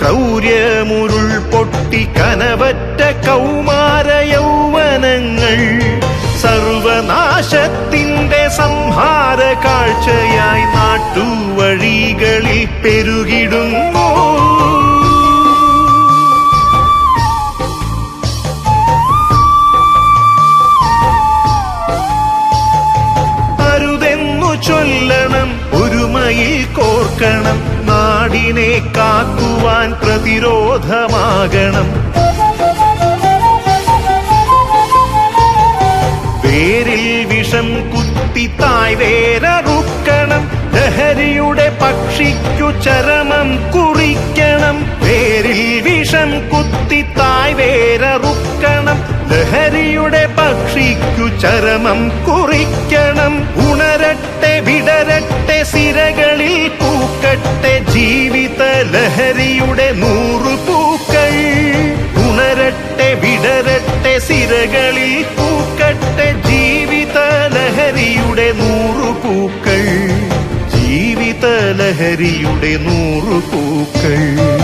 ക്രൗര്യമുരുൾ പൊട്ടി കനവറ്റ കൗമാര യൗവനങ്ങൾ സർവനാശത്തിന്റെ സംഹാര കാഴ്ചയായി നാട്ടുവഴികളിൽ പെരുകിടുന്നു. അരുതെന്നു ചൊല്ലണം ഒരുമയിൽ കോർക്കണം. നാടിനെ കാക്കുവാൻ പ്രതിരോധമാകണം. വേരിൽ വിഷം കുത്തി തായ് വേരറുക്കണം ലഹരിയുടെ പക്ഷിക്കു ചരമം കുറിക്കണം. വേരിൽ വിഷം കുത്തി തായ് വേരറുക്കണം ലഹരിയുടെ പക്ഷിക്കു ചരമം കുറിക്കണം. ഉണരട്ടെ പൂക്കൾ ജീവിത ലഹരിയുടെ നൂറു പൂക്കൾ